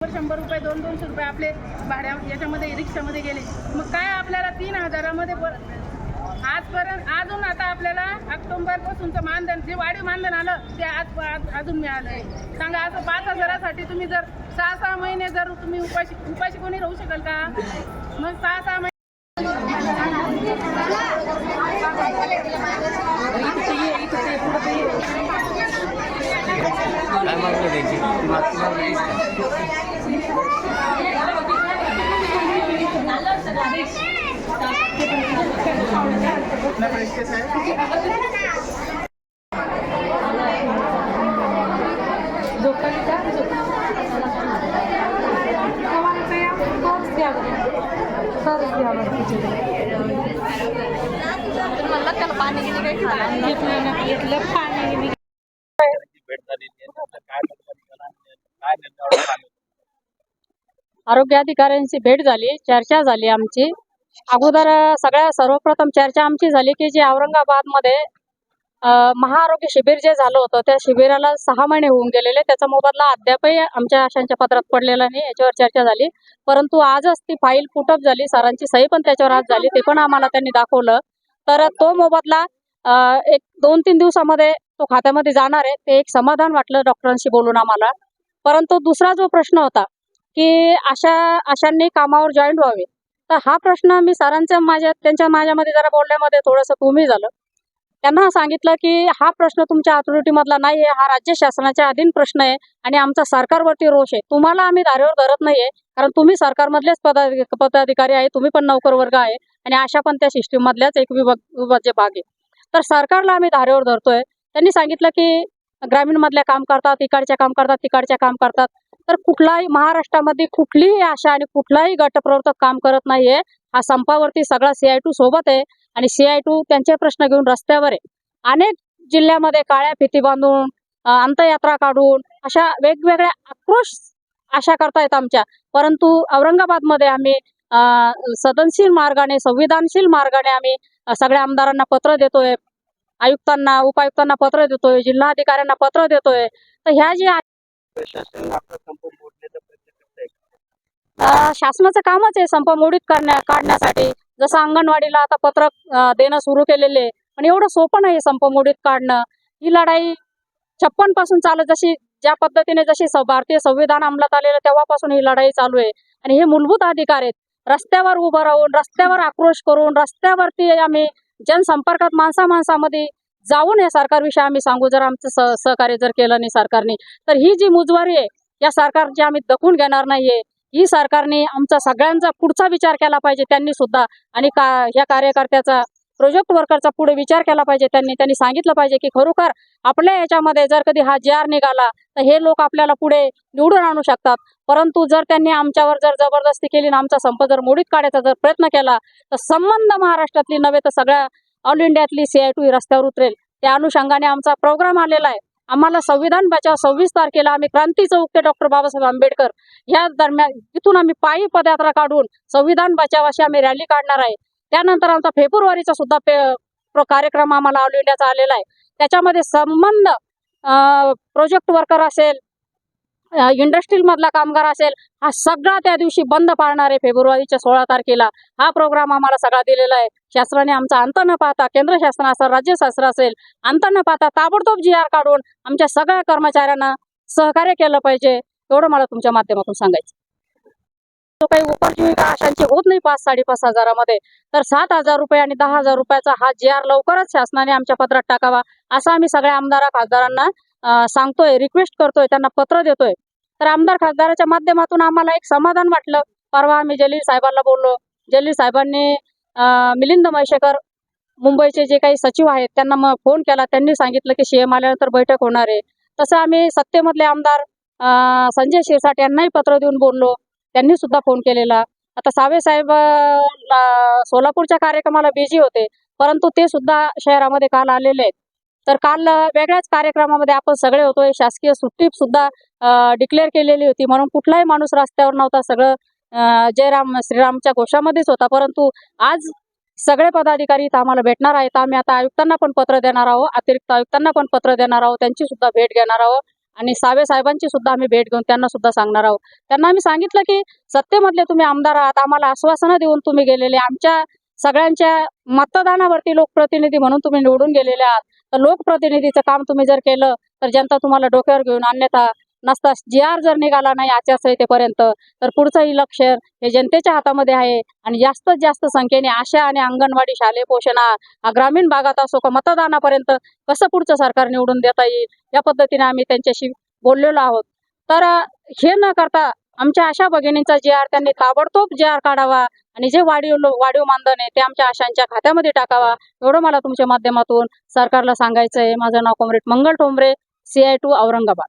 शंभर शंभर रुपये दोन दोनशे रुपये आपले भाड्या याच्यामध्ये रिक्षामध्ये गेले. मग काय आपल्याला तीन हजारामध्ये आजपर्यंत अजून आता आपल्याला ऑक्टोबर पासूनचं मानधन जे वाढीव मानधन आलं ते आज आज- अजून मिळालं आहे सांगा असं पाच हजारासाठी तुम्ही जर सहा सहा महिने जर तुम्ही उपाशी उपाशी कोणी राहू शकाल का? मग सहा सहा महिने म्हणलं त्याला पाणी गिनी काही खायला भेट झालेली आहे आता काय बदल निघाला? काय निर्णय झाला? आरोग्य अधिकाऱ्यांची भेट झाली चर्चा झाली आमची अगोदर सगळ्या सर्वप्रथम चर्चा आमची झाली की जे औरंगाबादमध्ये अ, महाआरोग्य शिबिर जे झालं होतं त्या शिबिराला सहा महिने होऊन गेलेले. त्याचा मोबदला अद्यापही आमच्या आशांच्या पत्रात पडलेला नाही याच्यावर चर्चा झाली. परंतु आजच ती फाईल फुटअप झाली. सरांची सही पण त्याच्यावर आज झाली. ते पण आम्हाला त्यांनी दाखवलं. तर तो मोबदला एक दोन तीन दिवसामध्ये तो खात्यामध्ये जाणार आहे. ते एक समाधान वाटलं डॉक्टरांशी बोलून आम्हाला. परंतु दुसरा जो प्रश्न होता की अशा अशांनी कामावर जॉईन व्हावे. तर हा प्रश्न मी सरांच्या माझ्या त्यांच्या माझ्यामध्ये जरा बोलण्यामध्ये थोडंसं कमी झालं. त्यांना सांगितलं की हा प्रश्न तुमच्या अथॉरिटीमधला नाही आहे हा राज्य शासनाच्या अधीन प्रश्न आहे आणि आमचा सरकारवरती रोष आहे. तुम्हाला आम्ही धारेवर धरत नाहीये कारण तुम्ही सरकारमधलेच पदाधिक पदाधिकारी आहे तुम्ही पण नौकर वर्ग आहे आणि अशा पण त्या सिस्टीम मधल्याच एक विभाग विभाज्य भाग आहे. तर सरकारला आम्ही धारेवर धरतोय. त्यांनी सांगितलं की ग्रामीण मधल्या काम करतात इकडच्या काम करतात तिकडच्या काम करतात. तर कुठलाही महाराष्ट्रामध्ये कुठलीही आशा आणि कुठलाही गटप्रवर्तक काम करत नाहीये. हा संपावरती सगळा सीआय टू सोबत आहे आणि सीआय टू त्यांचे प्रश्न घेऊन रस्त्यावर आहे. अनेक जिल्ह्यामध्ये काळ्या फिती बांधून अंतयात्रा काढून अशा वेगवेगळ्या आक्रोश आशा करतायत आमच्या. परंतु औरंगाबादमध्ये आम्ही अ, सदनशील मार्गाने संविधानशील मार्गाने आम्ही सगळ्या आमदारांना पत्र देतोय. आयुक्तांना उपायुक्तांना पत्र देतोय. जिल्हाधिकाऱ्यांना पत्र देतोय. तर ह्या ज्या प्रशासन आपला संप मोडण्याचा प्रयत्न करत आहे शासनाचं कामच आहे संप मोडीत करण्या काढण्यासाठी. जसं अंगणवाडीला आता पत्रक देणं सुरू केलेले आहे. पण एवढं सोपं नाही संप मोडीत काढणं. ही लढाई छप्पनपासून चालू जशी ज्या पद्धतीने जशी भारतीय संविधान अंमलात आलेलं तेव्हापासून ही लढाई चालू आहे. आणि हे मूलभूत अधिकार आहेत. रस्त्यावर उभं राहून रस्त्यावर आक्रोश करून रस्त्यावरती आम्ही जनसंपर्कात माणसा माणसामध्ये जाऊन या सरकारविषयी आम्ही सांगू जर आमचं सह सहकार्य जर केलं नाही सरकारने तर ही जी मुजवारी आहे या सरकारची आम्ही दखून घेणार नाहीये. ही सरकारने आमचा सगळ्यांचा पुढचा विचार केला पाहिजे त्यांनी सुद्धा आणि का ह्या कार्यकर्त्याचा प्रोजेक्ट वर्करचा पुढे विचार केला पाहिजे त्यांनी. त्यांनी सांगितलं पाहिजे की खरोखर आपल्या याच्यामध्ये जर कधी हा जे आर निघाला तर हे लोक आपल्याला पुढे निवडून आणू शकतात. परंतु जर त्यांनी आमच्यावर जर जबरदस्ती केली ना आमचा संप जर मोडीत काढायचा जर प्रयत्न केला तर संबंध महाराष्ट्रातली नव्हे तर सगळ्या ऑल इंडियातली सीआय टू रस्त्यावर उतरेल. त्या अनुषंगाने आमचा प्रोग्राम आलेला आहे. आम्हाला संविधान बचाव सव्वीस तारखेला आम्ही क्रांती चौक ते डॉक्टर बाबासाहेब आंबेडकर या दरम्यान तिथून आम्ही पायी पदयात्रा काढून संविधान बचाव अशी आम्ही रॅली काढणार आहे. त्यानंतर आमचा फेब्रुवारीचा सुद्धा पे कार्यक्रम आम्हाला ऑल इंडियाचा आलेला आहे. त्याच्यामध्ये संबंध प्रोजेक्ट वर्कर असेल इंडस्ट्रीमधला कामगार असेल हा सगळा त्या दिवशी बंद पाळणार आहे फेब्रुवारीच्या सोळा तारखेला. हा प्रोग्राम आम्हाला सगळा दिलेला आहे. शासनाने आमचा अंत न पाहता केंद्र शासन असेल राज्य शासन असेल अंत न पाहता ताबडतोब जी आर काढून आमच्या सगळ्या कर्मचाऱ्यांना सहकार्य केलं पाहिजे एवढं मला तुमच्या माध्यमातून सांगायचं जो काही उपजीविका आशांची होत नाही पाच साडेपाच हजारामध्ये तर सात हजार रुपये आणि दहा हजार रुपयाचा हा जी आर लवकरच शासनाने आमच्या पत्रात टाकावा असं आम्ही सगळ्या आमदार खासदारांना सांगतोय रिक्वेस्ट करतोय त्यांना पत्र देतोय. तर आमदार खासदाराच्या माध्यमातून आम्हाला एक समाधान वाटलं. परवा आम्ही जलील साहेबांना बोललो. जलील साहेबांनी मिलिंद म्हैसेकर मुंबईचे जे काही सचिव आहेत त्यांना मग फोन केला. त्यांनी सांगितलं की सीएम आल्यानंतर बैठक होणार आहे. तसं आम्ही सत्तेमधले आमदार संजय शिरसाट यांनाही पत्र देऊन बोललो. त्यांनी सुद्धा फोन केलेला. आता सावे साहेब सोलापूरच्या कार्यक्रमाला बिझी होते. परंतु ते सुद्धा शहरामध्ये काल आलेले आहेत. तर काल वेगळ्याच कार्यक्रमामध्ये आपण सगळे होतोय. शासकीय सुट्टी सुद्धा डिक्लेअर केलेली होती. म्हणून कुठलाही माणूस रस्त्यावर नव्हता. सगळं जयराम श्रीरामच्या घोषामध्येच होता. परंतु आज सगळे पदाधिकारी इथं आम्हाला भेटणार आहेत. आम्ही आता आयुक्तांना पण पत्र देणार आहोत. अतिरिक्त आयुक्तांना पण पत्र देणार आहोत. त्यांची सुद्धा भेट घेणार आहोत. आणि सावे साहेबांची सुद्धा आम्ही भेट घेऊन त्यांना सुद्धा सांगणार आहोत. त्यांना आम्ही सांगितलं की सत्तेमधले तुम्ही आमदार आहात. आम्हाला आश्वासनं देऊन तुम्ही गेलेले. आमच्या सगळ्यांच्या मतदानावरती लोकप्रतिनिधी म्हणून तुम्ही निवडून गेलेले आहात. तर लोकप्रतिनिधीचं काम तुम्ही जर केलं तर जनता तुम्हाला डोक्यावर घेऊन अन्यथा नसता जी आर जर निघाला नाही आचारसंहितेपर्यंत तर पुढचं इलेक्शन हे जनतेच्या हातामध्ये आहे. आणि जास्तीत जास्त संख्येने आशा आणि अंगणवाडी शालेय पोषण हा ग्रामीण भागात असो का मतदानापर्यंत कसं पुढचं सरकार निवडून देता येईल या पद्धतीने आम्ही त्यांच्याशी बोललेलो आहोत. तर हे न करता आमच्या आशा भगिनींचा जे आर त्यांनी ताबडतोब जे आर काढावा आणि जे वाढीव वाढीव मानधन आहे ते आमच्या आशांच्या खात्यामध्ये टाकावा. एवढं मला तुमच्या माध्यमातून सरकारला सांगायचं आहे माझं नाव comrade Mangal Thombare C I to Aurangabad.